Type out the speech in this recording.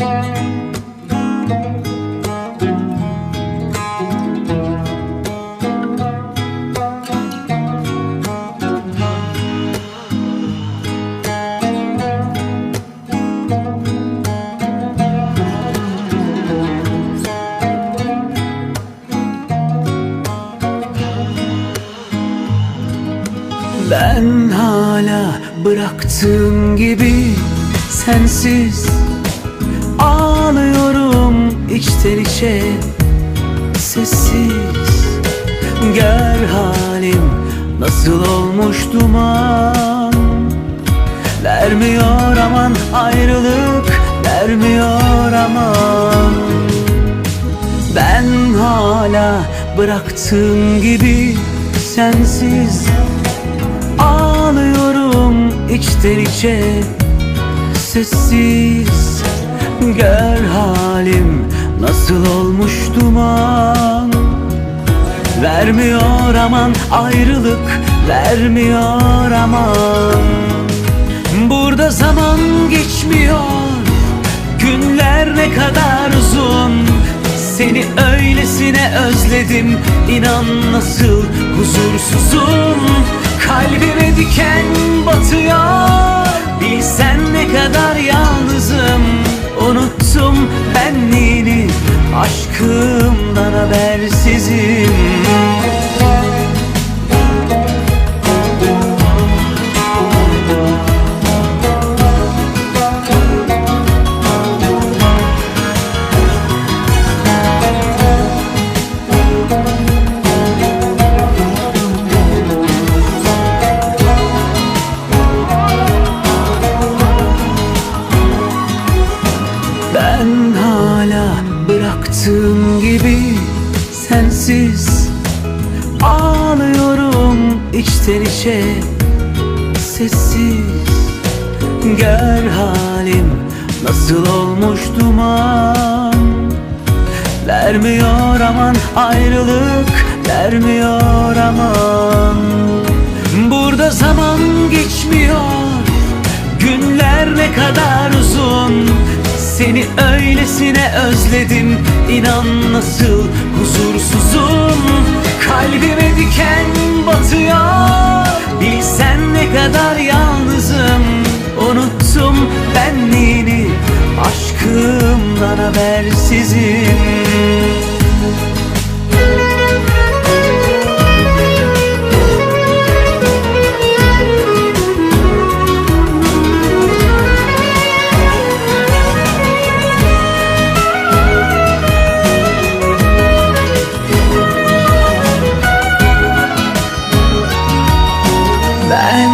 Ben hala bıraktığım gibi sensiz içe sessiz. Gör halim nasıl olmuş duman? Vermiyor aman ayrılık vermiyor aman. Ben hala bıraktığım gibi sensiz. Ağlıyorum içten içe sessiz. Gör halim nasıl olmuş duman? Vermiyor aman ayrılık vermiyor aman. Burada zaman geçmiyor Günler ne kadar uzun. Seni öylesine özledim İnan nasıl huzursuzum. Kalbime diken batıyor Bilsen ne kadar yalnızım Unuttum benliğini. Aşkımdan habersizim bıraktığım gibi sensiz Ağlıyorum içten içe sessiz. Gör halim nasıl olmuş duman? Vermiyor aman ayrılık vermiyor aman. Burada zaman geçmiyor Günler ne kadar Seni öylesine özledim. İnan nasıl huzursuzum. Kalbime diken batıyor. Bilsen ne kadar yalnızım. Unuttum benliğini. Aşkımdan habersizim I